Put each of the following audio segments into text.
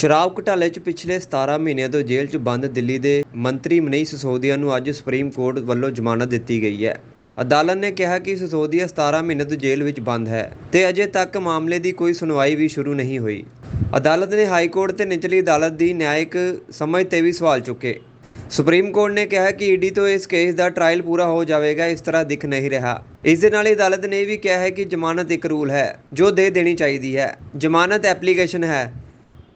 ਸ਼ਰਾਬ ਘੁਟਾਲੇ 'ਚ ਪਿਛਲੇ 17 ਮਹੀਨਿਆਂ ਤੋਂ ਜੇਲ੍ਹ 'ਚ ਬੰਦ ਦਿੱਲੀ ਦੇ ਮੰਤਰੀ ਮਨੀਸ਼ ਸਿਸੋਦੀਆ ਨੂੰ ਅੱਜ ਸੁਪਰੀਮ ਕੋਰਟ ਵੱਲੋਂ ਜ਼ਮਾਨਤ ਦਿੱਤੀ ਗਈ ਹੈ। ਅਦਾਲਤ ਨੇ ਕਿਹਾ ਕਿ ਸਿਸੋਦੀਆ 17 ਮਹੀਨੇ ਤੋਂ ਜੇਲ੍ਹ ਵਿੱਚ ਬੰਦ ਹੈ ਤੇ ਅਜੇ ਤੱਕ ਮਾਮਲੇ ਦੀ ਕੋਈ ਸੁਣਵਾਈ ਵੀ ਸ਼ੁਰੂ ਨਹੀਂ ਹੋਈ। ਅਦਾਲਤ ਨੇ ਹਾਈ ਕੋਰਟ ਤੇ ਨਿਚਲੀ ਅਦਾਲਤ ਦੀ ਨਿਆਇਕ ਸਮਝ ਤੇ ਵੀ ਸਵਾਲ ਚੁੱਕੇ। ਸੁਪਰੀਮ ਕੋਰਟ ਨੇ ਕਿਹਾ ਕਿ ਈਡੀ ਤੋਂ ਇਸ ਕੇਸ ਦਾ ਟ੍ਰਾਇਲ ਪੂਰਾ ਹੋ ਜਾਵੇਗਾ, ਇਸ ਤਰ੍ਹਾਂ ਦਿਖ ਨਹੀਂ ਰਿਹਾ। ਇਸ ਦੇ ਨਾਲ ਹੀ ਅਦਾਲਤ ਨੇ ਇਹ ਵੀ ਕਿਹਾ ਹੈ ਕਿ ਜ਼ਮਾਨਤ ਇੱਕ ਰੂਲ ਹੈ ਜੋ ਦੇ ਦੇਣੀ ਚਾਹੀਦੀ ਹੈ। ਜ਼ਮਾਨਤ ਐਪਲੀਕੇਸ਼ਨ ਹੈ।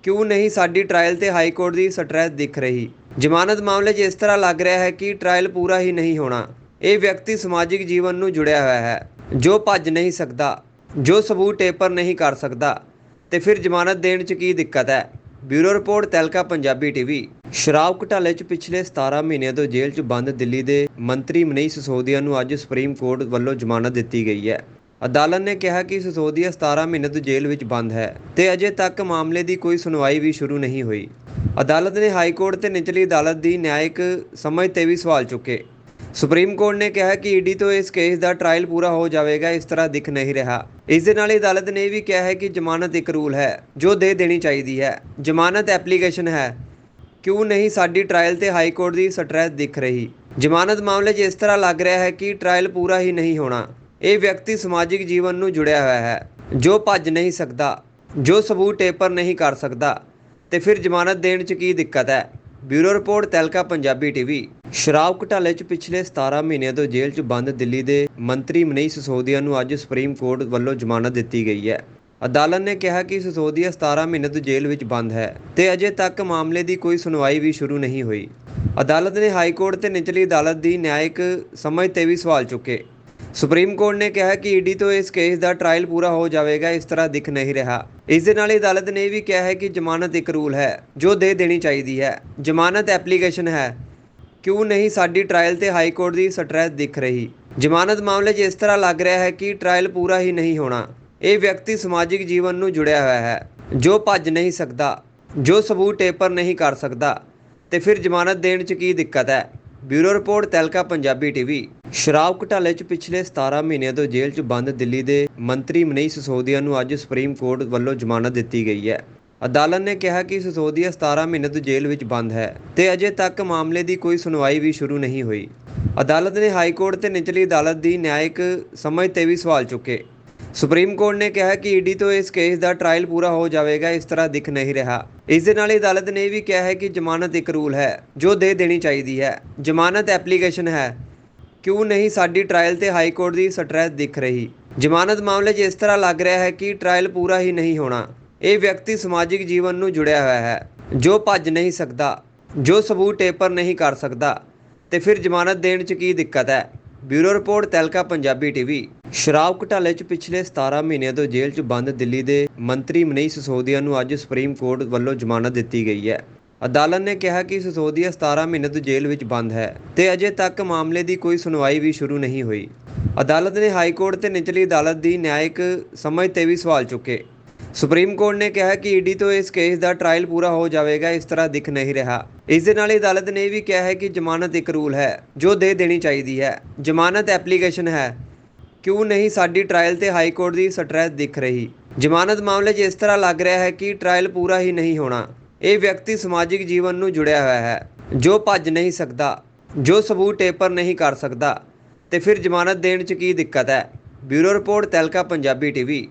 ਕਿਉਂ ਨਹੀਂ ਸਾਡੀ ਟ੍ਰਾਇਲ ਤੇ ਹਾਈ ਕੋਰਟ ਦੀ ਸਟ੍ਰੈਸ ਦਿਖ ਰਹੀ? ਜ਼ਮਾਨਤ ਮਾਮਲੇ 'ਚ ਇਸ ਤਰ੍ਹਾਂ ਲੱਗ ਰਿਹਾ ਹੈ ਕਿ ਟ੍ਰਾਇਲ ਪੂਰਾ ਹੀ ਨਹੀਂ ਹੋਣਾ। ਇਹ ਵਿਅਕਤੀ ਸਮਾਜਿਕ ਜੀਵਨ ਨੂੰ ਜੁੜਿਆ ਹੋਇਆ ਹੈ, ਜੋ ਭੱਜ ਨਹੀਂ ਸਕਦਾ, ਜੋ ਸਬੂਤ ਟੇਪਰ ਨਹੀਂ ਕਰ ਸਕਦਾ। ਤੇ ਫਿਰ ਜ਼ਮਾਨਤ ਦੇਣ 'ਚ ਕੀ ਦਿੱਕਤ ਹੈ? Bureau report, Tehelka, Punjabi TV. ਸ਼ਰਾਬ ਘੁਟਾਲੇ 'ਚ ਪਿਛਲੇ 17 ਮਹੀਨਿਆਂ ਤੋਂ ਜੇਲ੍ਹ 'ਚ ਬੰਦ ਦਿੱਲੀ ਦੇ ਮੰਤਰੀ ਮਨੀਸ਼ ਸਿਸੋਦੀਆ ਨੂੰ ਅੱਜ ਸੁਪਰੀਮ ਕੋਰਟ ਵੱਲੋਂ ਜ਼ਮਾਨਤ ਦਿੱਤੀ ਗਈ ਹੈ। ਅਦਾਲਤ ਨੇ ਕਿਹਾ ਕਿ ਸਿਸੋਦੀਆ 17 ਮਹੀਨੇ ਤੋਂ ਜੇਲ੍ਹ ਵਿੱਚ ਬੰਦ ਹੈ ਤੇ ਅਜੇ ਤੱਕ ਮਾਮਲੇ ਦੀ ਕੋਈ ਸੁਣਵਾਈ ਵੀ ਸ਼ੁਰੂ ਨਹੀਂ ਹੋਈ। ਅਦਾਲਤ ਨੇ ਹਾਈ ਕੋਰਟ ਤੇ ਨਿਚਲੀ ਅਦਾਲਤ ਦੀ ਨਿਆਇਕ ਸਮਝ ਤੇ ਵੀ ਸਵਾਲ ਚੁੱਕੇ। ਸੁਪਰੀਮ ਕੋਰਟ ਨੇ ਕਿਹਾ ਕਿ ਈਡੀ ਤੋਂ ਇਸ ਕੇਸ ਦਾ ਟ੍ਰਾਇਲ ਪੂਰਾ ਹੋ ਜਾਵੇਗਾ, ਇਸ ਤਰ੍ਹਾਂ ਦਿਖ ਨਹੀਂ ਰਿਹਾ। ਇਸ ਦੇ ਨਾਲ ਹੀ ਅਦਾਲਤ ਨੇ ਇਹ ਵੀ ਕਿਹਾ ਹੈ ਕਿ ਜ਼ਮਾਨਤ ਇੱਕ ਰੂਲ ਹੈ, ਜੋ ਦੇ ਦੇਣੀ ਚਾਹੀਦੀ ਹੈ। ਜ਼ਮਾਨਤ ਐਪਲੀਕੇਸ਼ਨ ਹੈ। ਕਿਉਂ ਨਹੀਂ ਸਾਡੀ ਟ੍ਰਾਇਲ ਤੇ ਹਾਈ ਕੋਰਟ ਦੀ ਸਟ੍ਰੈਸ ਦਿਖ ਰਹੀ? ਜ਼ਮਾਨਤ ਮਾਮਲੇ 'ਚ ਇਸ ਤਰ੍ਹਾਂ ਲੱਗ ਰਿਹਾ ਹੈ ਕਿ ਟ੍ਰਾਇਲ ਪੂਰਾ ਹੀ ਨਹੀਂ ਹੋਣਾ। ਇਹ ਵਿਅਕਤੀ ਸਮਾਜਿਕ ਜੀਵਨ ਨੂੰ ਜੁੜਿਆ ਹੋਇਆ ਹੈ। ਜੋ ਭੱਜ ਨਹੀਂ ਸਕਦਾ, ਜੋ ਸਬੂਤ ਟੇਪਰ ਨਹੀਂ ਕਰ ਸਕਦਾ, ਤੇ ਫਿਰ ਜ਼ਮਾਨਤ ਦੇਣ 'ਚ ਕੀ ਦਿੱਕਤ ਹੈ? Bureau report, Tehelka, Punjabi TV. ਸ਼ਰਾਬ ਘੁਟਾਲੇ 'ਚ ਪਿਛਲੇ 17 ਮਹੀਨਿਆਂ ਤੋਂ ਜੇਲ੍ਹ 'ਚ ਬੰਦ ਦਿੱਲੀ ਦੇ ਮੰਤਰੀ ਮਨੀਸ਼ ਸਿਸੋਦੀਆ ਨੂੰ ਅੱਜ ਸੁਪਰੀਮ ਕੋਰਟ ਵੱਲੋਂ ਜ਼ਮਾਨਤ ਦਿੱਤੀ ਗਈ ਹੈ। ਅਦਾਲਤ ਨੇ ਕਿਹਾ ਕਿ ਸਿਸੋਦੀਆ 17 ਮਹੀਨੇ ਤੋਂ ਜੇਲ੍ਹ ਵਿੱਚ ਬੰਦ ਹੈ ਤੇ ਅਜੇ ਤੱਕ ਮਾਮਲੇ ਦੀ ਕੋਈ ਸੁਣਵਾਈ ਵੀ ਸ਼ੁਰੂ ਨਹੀਂ ਹੋਈ। ਅਦਾਲਤ ਨੇ ਹਾਈ ਕੋਰਟ ਤੇ ਨਿਚਲੀ ਅਦਾਲਤ ਦੀ ਨਿਆਇਕ ਸਮਝ ਤੇ ਵੀ ਸਵਾਲ ਚੁੱਕੇ। ਸੁਪਰੀਮ ਕੋਰਟ ਨੇ ਕਿਹਾ ਕਿ ਈਡੀ ਤੋਂ ਇਸ ਕੇਸ ਦਾ ਟ੍ਰਾਇਲ ਪੂਰਾ ਹੋ ਜਾਵੇਗਾ, ਇਸ ਤਰ੍ਹਾਂ ਦਿਖ ਨਹੀਂ ਰਿਹਾ। ਇਸ ਦੇ ਨਾਲ ਹੀ ਅਦਾਲਤ ਨੇ ਇਹ ਵੀ ਕਿਹਾ ਹੈ ਕਿ ਜ਼ਮਾਨਤ ਇੱਕ ਰੂਲ ਹੈ, ਜੋ ਦੇ ਦੇਣੀ ਚਾਹੀਦੀ ਹੈ। ਜ਼ਮਾਨਤ ਐਪਲੀਕੇਸ਼ਨ ਹੈ। ਕਿਉਂ ਨਹੀਂ, ਸਾਡੀ ਟ੍ਰਾਇਲ ਤੇ ਹਾਈ ਕੋਰਟ ਦੀ ਸਟ੍ਰੈਸ ਦਿਖ ਰਹੀ। ਜ਼ਮਾਨਤ ਮਾਮਲੇ 'ਚ ਇਸ ਤਰ੍ਹਾਂ ਲੱਗ ਰਿਹਾ ਹੈ ਕਿ ਟ੍ਰਾਇਲ ਪੂਰਾ ਹੀ ਨਹੀਂ ਹੋਣਾ। ਇਹ ਵਿਅਕਤੀ ਸਮਾਜਿਕ ਜੀਵਨ ਨੂੰ ਜੁੜਿਆ ਹੋਇਆ ਹੈ, ਜੋ ਭੱਜ ਨਹੀਂ ਸਕਦਾ, ਜੋ ਸਬੂਤ ਟੇਪਰ ਨਹੀਂ ਕਰ ਸਕਦਾ। ਤੇ ਫਿਰ ਜ਼ਮਾਨਤ ਦੇਣ 'ਚ ਕੀ ਦਿੱਕਤ ਹੈ? Bureau report, Tehelka, Punjabi TV. ਸ਼ਰਾਬ ਘੁਟਾਲੇ 'ਚ ਪਿਛਲੇ 17 ਮਹੀਨਿਆਂ ਤੋਂ ਜੇਲ੍ਹ 'ਚ ਬੰਦ ਦਿੱਲੀ ਦੇ ਮੰਤਰੀ ਮਨੀਸ਼ ਸਿਸੋਦੀਆ ਨੂੰ ਅੱਜ ਸੁਪਰੀਮ ਕੋਰਟ ਵੱਲੋਂ ਜ਼ਮਾਨਤ ਦਿੱਤੀ ਗਈ ਹੈ। ਅਦਾਲਤ ਨੇ ਕਿਹਾ ਕਿ ਸਿਸੋਦੀਆ 17 ਮਹੀਨੇ ਤੋਂ ਜੇਲ੍ਹ ਵਿੱਚ ਬੰਦ ਹੈ ਤੇ ਅਜੇ ਤੱਕ ਮਾਮਲੇ ਦੀ ਕੋਈ ਸੁਣਵਾਈ ਵੀ ਸ਼ੁਰੂ ਨਹੀਂ ਹੋਈ। ਅਦਾਲਤ ਨੇ ਹਾਈ ਕੋਰਟ ਤੇ ਨਿਚਲੀ ਅਦਾਲਤ ਦੀ ਨਿਆਇਕ ਸਮਝ ਤੇ ਵੀ ਸਵਾਲ ਚੁੱਕੇ। ਸੁਪਰੀਮ ਕੋਰਟ ਨੇ ਕਿਹਾ ਕਿ ਈਡੀ ਤੋਂ ਇਸ ਕੇਸ ਦਾ ਟ੍ਰਾਇਲ ਪੂਰਾ ਹੋ ਜਾਵੇਗਾ, ਇਸ ਤਰ੍ਹਾਂ ਦਿਖ ਨਹੀਂ ਰਿਹਾ। ਇਸ ਦੇ ਨਾਲ ਹੀ ਅਦਾਲਤ ਨੇ ਇਹ ਵੀ ਕਿਹਾ ਹੈ ਕਿ ਜ਼ਮਾਨਤ ਇੱਕ ਰੂਲ ਹੈ ਜੋ ਦੇ ਦੇਣੀ ਚਾਹੀਦੀ ਹੈ। ਜ਼ਮਾਨਤ ਐਪਲੀਕੇਸ਼ਨ ਹੈ। ਕਿਉਂ ਨਹੀਂ ਸਾਡੀ ਟ੍ਰਾਇਲ ਤੇ ਹਾਈ ਕੋਰਟ ਦੀ ਸਟ੍ਰੈਸ ਦਿਖ ਰਹੀ? ਜ਼ਮਾਨਤ ਮਾਮਲੇ 'ਚ ਇਸ ਤਰ੍ਹਾਂ ਲੱਗ ਰਿਹਾ ਹੈ ਕਿ ਟ੍ਰਾਇਲ ਪੂਰਾ ਹੀ ਨਹੀਂ ਹੋਣਾ। ਇਹ ਵਿਅਕਤੀ ਸਮਾਜਿਕ ਜੀਵਨ ਨੂੰ ਜੁੜਿਆ ਹੋਇਆ ਹੈ, ਜੋ ਭੱਜ ਨਹੀਂ ਸਕਦਾ, ਜੋ ਸਬੂਤ ਟੇਪਰ ਨਹੀਂ ਕਰ ਸਕਦਾ। ਤੇ ਫਿਰ ਜ਼ਮਾਨਤ ਦੇਣ 'ਚ ਕੀ ਦਿੱਕਤ ਹੈ? Bureau report, Tehelka, Punjabi TV. ਸ਼ਰਾਬ ਘੁਟਾਲੇ 'ਚ ਪਿਛਲੇ 17 ਮਹੀਨਿਆਂ ਤੋਂ ਜੇਲ੍ਹ 'ਚ ਬੰਦ ਦਿੱਲੀ ਦੇ ਮੰਤਰੀ ਮਨੀਸ਼ ਸਿਸੋਦੀਆ ਨੂੰ ਅੱਜ ਸੁਪਰੀਮ ਕੋਰਟ ਵੱਲੋਂ ਜ਼ਮਾਨਤ ਦਿੱਤੀ ਗਈ ਹੈ। ਅਦਾਲਤ ਨੇ ਕਿਹਾ ਕਿ ਸਿਸੋਦੀਆ 17 ਮਹੀਨੇ ਤੋਂ ਜੇਲ੍ਹ ਵਿੱਚ ਬੰਦ ਹੈ ਤੇ ਅਜੇ ਤੱਕ ਮਾਮਲੇ ਦੀ ਕੋਈ ਸੁਣਵਾਈ ਵੀ ਸ਼ੁਰੂ ਨਹੀਂ ਹੋਈ। ਅਦਾਲਤ ਨੇ ਹਾਈ ਕੋਰਟ ਤੇ ਨਿਚਲੀ ਅਦਾਲਤ ਦੀ ਨਿਆਇਕ ਸਮਝ ਤੇ ਵੀ ਸਵਾਲ ਚੁੱਕੇ। ਸੁਪਰੀਮ ਕੋਰਟ ਨੇ ਕਿਹਾ ਕਿ ਈਡੀ ਤੋਂ ਇਸ ਕੇਸ ਦਾ ਟ੍ਰਾਇਲ ਪੂਰਾ ਹੋ ਜਾਵੇਗਾ, ਇਸ ਤਰ੍ਹਾਂ ਦਿਖ ਨਹੀਂ ਰਿਹਾ। ਇਸ ਦੇ ਨਾਲ ਹੀ ਅਦਾਲਤ ਨੇ ਇਹ ਵੀ ਕਿਹਾ ਹੈ ਕਿ ਜ਼ਮਾਨਤ ਇੱਕ ਰੂਲ ਹੈ, ਜੋ ਦੇ ਦੇਣੀ ਚਾਹੀਦੀ ਹੈ। ਜ਼ਮਾਨਤ ਐਪਲੀਕੇਸ਼ਨ ਹੈ। ਕਿਉਂ ਨਹੀਂ ਸਾਡੀ ਟ੍ਰਾਇਲ ਤੇ ਹਾਈ ਕੋਰਟ ਦੀ ਸਟ੍ਰੈਸ ਦਿਖ ਰਹੀ? ਜ਼ਮਾਨਤ ਮਾਮਲੇ 'ਚ ਇਸ ਤਰ੍ਹਾਂ ਲੱਗ ਰਿਹਾ ਹੈ ਕਿ ਟ੍ਰਾਇਲ ਪੂਰਾ ਹੀ ਨਹੀਂ ਹੋਣਾ। ਇਹ ਵਿਅਕਤੀ ਸਮਾਜਿਕ ਜੀਵਨ ਨੂੰ ਜੁੜਿਆ ਹੋਇਆ ਹੈ। ਜੋ ਭੱਜ ਨਹੀਂ ਸਕਦਾ, ਜੋ ਸਬੂਤ ਟੇਪਰ ਨਹੀਂ ਕਰ ਸਕਦਾ, ਤੇ ਫਿਰ ਜ਼ਮਾਨਤ ਦੇਣ 'ਚ ਕੀ ਦਿੱਕਤ ਹੈ? Bureau report Tehelka Punjabi TV.